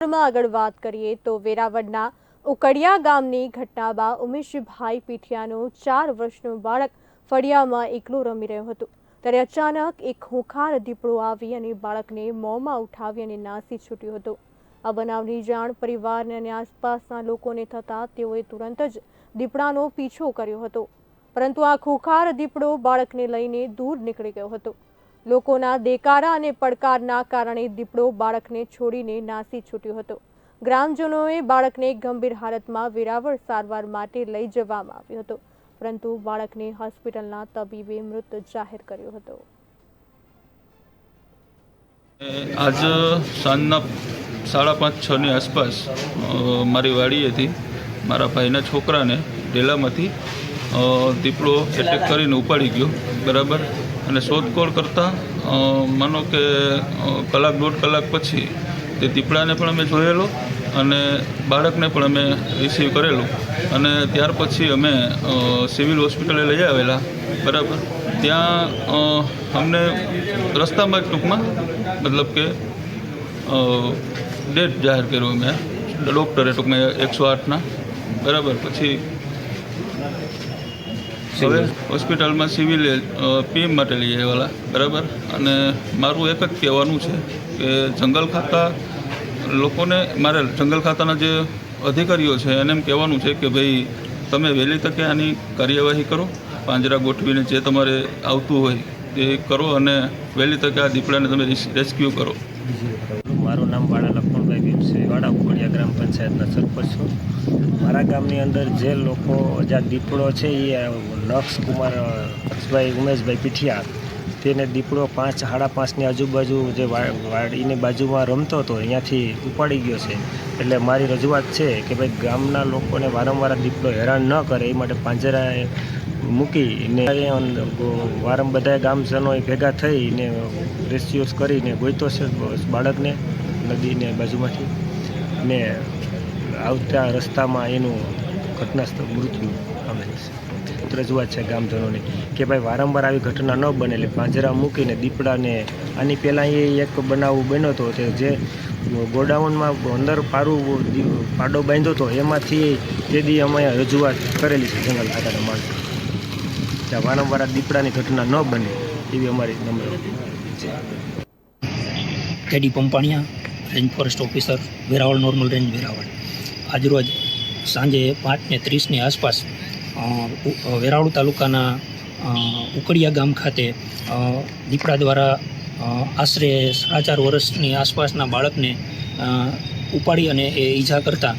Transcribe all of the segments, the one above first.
આગળ વાત કરીએ તો વેરાવળના ઉકડિયા ગામની ઘટનામાં ઉમેશભાઈ પીઠિયાનું ચાર વર્ષનું બાળક ફળિયામાં એકલું રમી રહ્યું હતું. ત્યારે અચાનક એક હુંખાર દીપડો આવી અને બાળકને મોંમાં ઉઠાવી અને નાસી છૂટ્યું હતું. આ બનાવની જાણ પરિવારને અને આસપાસના લોકોને થતાં તેઓએ તુરંત જ દીપડાનો પીછો કર્યો હતો. પરંતુ આ ખૂંખાર દીપડો બાળકને લઈને દૂર નીકળી ગયો હતો. લોકોના દેકારા અને પડકારના કારણે દીપડો બાળકને છોડીને નાસી છૂટ્યો હતો. ગ્રામજનોએ બાળકને ગંભીર હાલતમાં વેરાવળ સારવાર માટે લઈ જવામાં આવ્યો હતો, પરંતુ બાળકને હોસ્પિટલના તબીબે મૃત જાહેર કર્યો હતો. આજ સાંજના સાડા પાંચ છની આસપાસ મારી વાડી હતી. મારા ભાઈના છોકરાને ડેલામાંથી દીપડો એટેક કરીને ઉપાડી ગયો. બરાબર? અને શોધખોળ કરતાં માનો કે કલાક, દોઢ કલાક પછી તે દીપડાને પણ અમે જોયેલો અને બાળકને પણ અમે રિસીવ કરેલું. અને ત્યાર પછી અમે સિવિલ હોસ્પિટલે લઈ આવેલા. બરાબર? ત્યાં અમને રસ્તામાં ટૂંકમાં, મતલબ કે ડેટ જાહેર કર્યો અમે. ડૉક્ટરે ટૂંકમાં એકસો આઠના. બરાબર? પછી હવે હોસ્પિટલમાં સિવિલ પીએમ માટે લઈ આવેલા બરાબર? અને મારું એક જ કહેવાનું છે કે જંગલ ખાતા લોકોને મારે જંગલ ખાતાના જે અધિકારીઓ છે એને એમ કહેવાનું છે કે ભાઈ તમે વહેલી તકે આની કાર્યવાહી કરો પાંજરા ગોઠવીને જે તમારે આવતું હોય તે કરો અને વહેલી તકે આ દીપડાને તમે રેસ્ક્યુ કરો. મારું નામ વાડા લખમણભાઈ ભીમસિંહ વાડા ઉકડિયા ગ્રામ પંચાયતના સરપંચ છું. મારા ગામની અંદર જે લોકો જ્યાં દીપડો છે એ નક્ષ કુમાર, નક્ષભાઈ, ઉમેશભાઈ પીઠિયા, તેને દીપડો પાંચ, સાડા પાંચની આજુબાજુ જે વાડીની બાજુમાં રમતો હતો, અહીંયાથી ઉપાડી ગયો છે. એટલે મારી રજૂઆત છે કે ભાઈ ગામના લોકોને વારંવાર દીપડો હેરાન ન કરે, એ માટે પાંજરાએ મૂકીને વારંવાર બધા ગામજનોએ ભેગા થઈને રેસ્ક્યુઝ કરીને ગોઈતો છે બાળકને નદીને બાજુમાંથી ને આવતા રસ્તામાં એનું ઘટનાસ્થળ મૃત્યુ પામે છે. રજૂઆત છે ગામજનોની કે ભાઈ વારંવાર આવી ઘટના ન બને એટલે પાંજરા મૂકીને દીપડાને આની પહેલાં એ એક બનાવ બન્યો હતો તે જે ગોડાઉનમાં અંદર પારું પાડો બાંધ્યો હતો એમાંથી તે દી અમે રજૂઆત કરેલી છે જંગલ ખાતાના માણસો ત્યાં વારંવાર આ દીપડાની ઘટના ન બને એવી અમારી નમ્ર છે. KD Pampaniya, range forest officer, Veraval, normal range, Veraval. આજરોજ સાંજે પાંચને ત્રીસની આસપાસ વેરાવળ તાલુકાના ઉકડિયા ગામ ખાતે દીપડા દ્વારા આશરે સાડા ચાર વર્ષની આસપાસના બાળકને ઉપાડી અને એ ઈજા કરતાં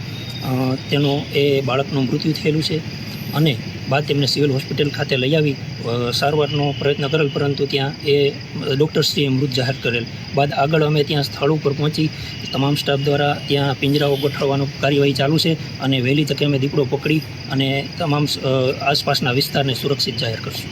તેનું એ બાળકનું મૃત્યુ થયેલું છે. અને બાદ તેમને સિવિલ હોસ્પિટલ ખાતે લઈ આવી. સારવારનો પ્રયત્ન કરેલ, પરંતુ ત્યાં એ ડૉક્ટરશ્રીએ મૃત જાહેર કરેલ. બાદ આગળ અમે ત્યાં સ્થળ ઉપર પહોંચી. તમામ સ્ટાફ દ્વારા ત્યાં પિંજરાઓ ગોઠવવાનું કાર્યવાહી ચાલુ છે અને વહેલી તકે અમે દીપડો પકડી અને તમામ આસપાસના વિસ્તારને સુરક્ષિત જાહેર કરશું.